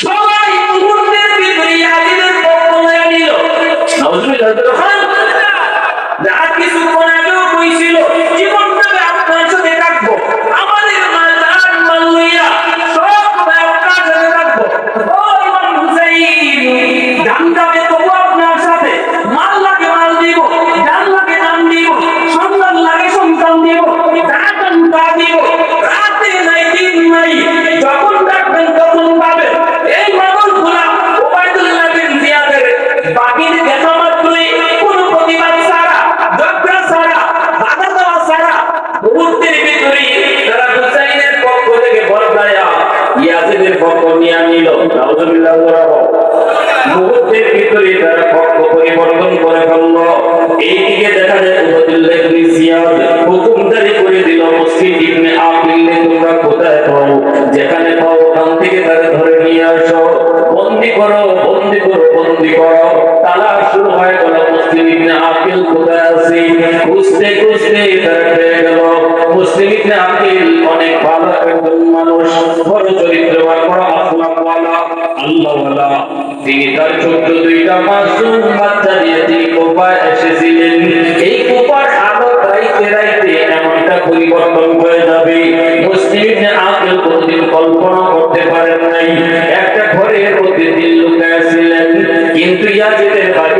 সবাই মুহূর্তের ভিতরে ইয়াজিদের পক্ষ নিল নাউজুবিল্লাহ যা কিছু ইয়াজিদের পক্ষ নিয়ে নিল। নাউজুবিল্লাহ মুহূর্তের ভিতরে তারা পক্ষ পরিবর্তন করে ফেলল। এইদিকে দেখা যায় উবাদুল্লাহ ইবনে জিয়াদ হুকুমদারি করে দিল মুসলিম ইবনে আবিল্লে তোমরা কোথায় পাও? যেখানে পাও, ওখান থেকে তাকে ধরে নিয়ে আসো। বন্দি করো বন্দি করো বন্দি করো। তালাশ শুরু হয়ে গেল মুসলিম ইবনে আকিল কোথায় আছে? খুঁজতে খুঁজতে তারা পেয়ে গেল। মুসলিম ইবনে আকিল তিনি তার ছোট্ট দুইটা মাসুম বাচ্চা নিয়ে তিনি কোপায় এসেছিলেন। এই কোপার আলো রাইতে রাইতে এমনটা পরিবর্তন হয়ে যাবে। মুসলিম কোনদিন কল্পনা করতে পারেন নাই। একটা ঘরের প্রতিদিন লুকাইছিলেন কিন্তু ইয়াজিদের বাহিনী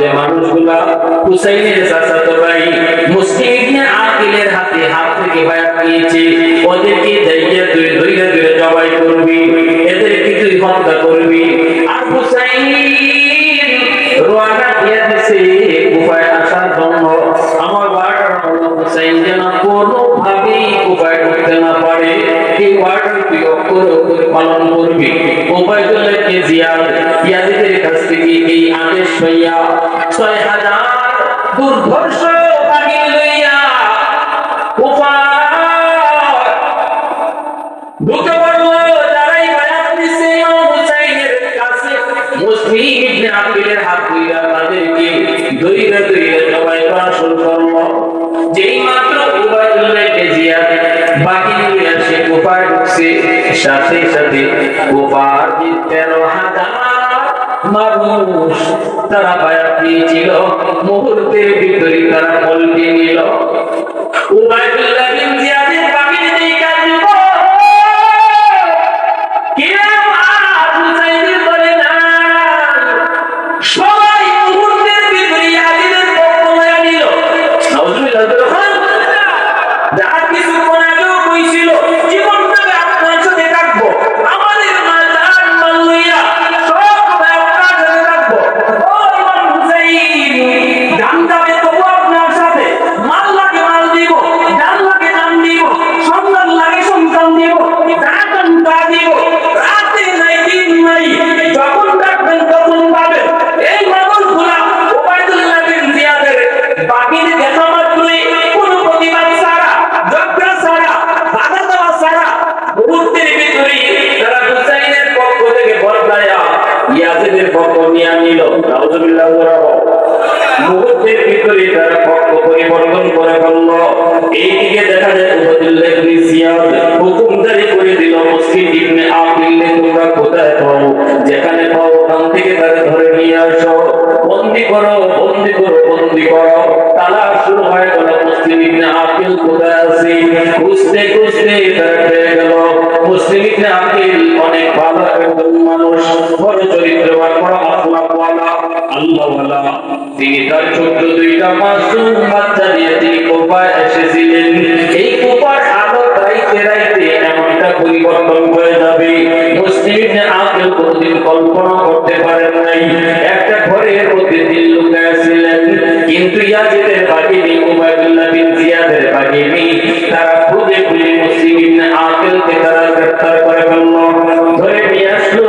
যে মানুষগুলা হুসাইনের চাচাতো ভাই মুসলিম ইবনে আকিলের হাতে হাত থেকে বায়াত নিয়েছে ওদেরকে দাইয়া তুই ধইরা ধরে জবাই করবি, এদেরকে তুই হত্যা করবি। আর হুসাইন রোয়ানা দিয়ে দিছে উপায় আসার জন্য ছয় হাজার দুর্ধর্ষ সাথে সাথে কুফার যে তেরো হাজার মানুষ তারা বায়াত দিয়েছিল মুহূর্তের ভিতরে তারা পল্টি নিল উবাইদুল্লাহ বিন জিয়াদের যায় ইবনে জিয়াদ হুকুমদারি করে দিল মুসলিম ইবনে আকিল তোমরা কোথায় পাও? যেখানে পাও, ওখান থেকে তাকে ধরে নিয়ে আসো। করো, বন্দি করো বন্দি করো। তালা শুরু হয়ে গেল মুসলিম ইবনে আকিল কোথায় আছে? খুঁজতে খুঁজতে তারা পেয়ে গেল। মুসলিম ইবনে আকিল অনেক ভালো একজন মানুষ, বড় চরিত্রবান, বড় আখলাকওয়ালা, আল্লাহওয়ালা। তিনি তার ছোট্ট দুইটা মাসুম বাচ্চা নিয়ে তিনি কোপায় এসেছিলেন। এই আলো রাইতে রাইতে এমনটা পরিবর্তন হয়ে যাবে। মুসলিম আকিল কোনদিন কল্পনা করতে পারেন নাই। একটা ঘরের মধ্যে দিল লুকায় কিন্তু ইয়াজিদের বাহিনী উবাইদুল্লাহ বিন জিয়াদের বাহিনী, তারা খুঁজে খুঁজে মুসলিম ইবনে আকিলকে তারা গ্রেফতার করে ফেলল। ধরে নিয়ে আসলো,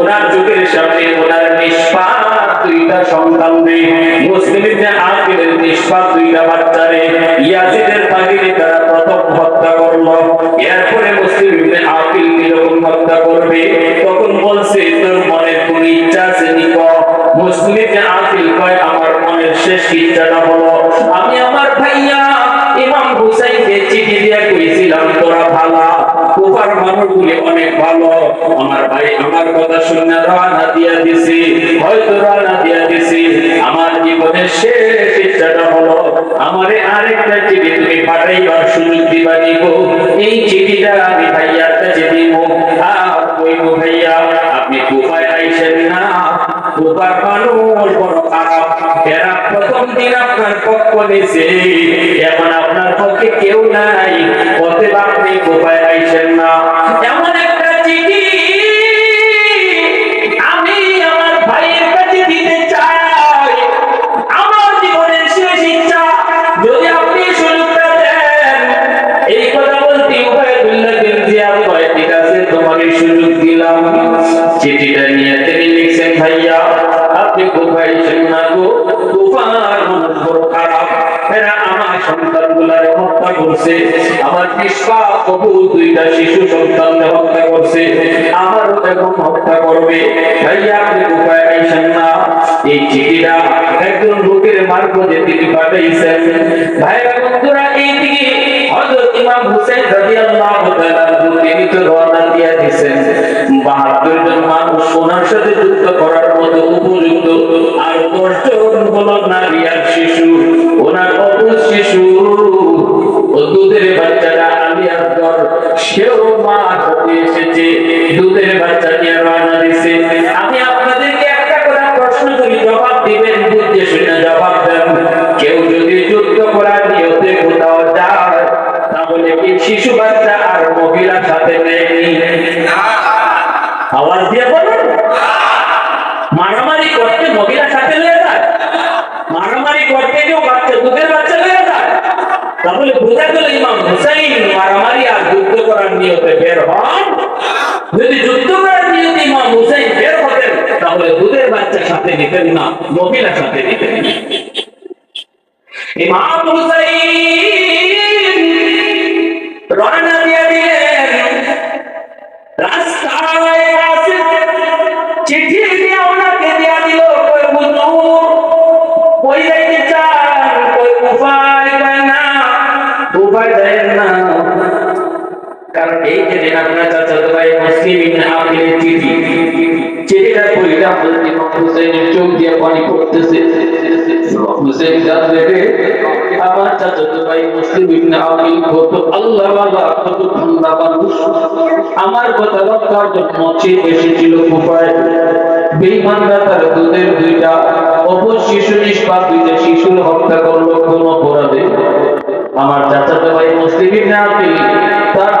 ওনার চোখের সামনে ওনার নিষ্পাপ দুইটা সন্তান রে ইবনে আকিলের নিষ্পাপ দুইটা বাচ্চারে ইয়াজিদের বাহিনী তারা প্রথম হত্যা করল। এরপরে মুসলিম আকিলকে যখন হত্যা করবে, তখন বলছে, তোর মনে কোন ইচ্ছা আছে নিক মুসলিম আকিল কয়, আমার মনের শেষ ইচ্ছাটা হলো, আমি আমার ভাইয়া ইমাম হুসাইনকে চিঠি দিয়ে কইছিলাম, তোরা ভালা মানুষগুলি না প্রথম দিন আপনার আপনার পক্ষে কেউ নাই। অতএব আপনি কুফায় করছে, আমার নিষ্পাপ প্রভু দুইটা শিশু সন্তানকে হত্যা করছে, আমারও এখন হত্যা করবে। ভাইয়া আপনি আইসেন না। এই চিঠিটা একজন লোকের তিনি পাঠাইছেন। ভাইরা বন্ধুরা এই দিকে ইমাম তিনি তো রওনা জন মানুষ সাথে যুদ্ধ করার মতো উপযুক্ত আর দশজন হলো নারী আর শিশু। সেও মা এসেছে। দুধের বাচ্চা নিয়ে রওনা দিছে মহিলা সাথে নিতেন ইমাম হুসাইন রওনা দিয়ে দিলেন রাস্তায় আছে চিঠি দিয়ে ওনাকে দিয়া দিল কই হুজুর কই যাইতে চান কই উপায় কই না উপায় দেন না আমার কথা এসেছিল তার দুধের দুইটা অবশ শিশু দুইটা শিশুর হত্যা করল কোন অপরাধে। আমার চাচাতো ভাই মুসলিম আকিল তার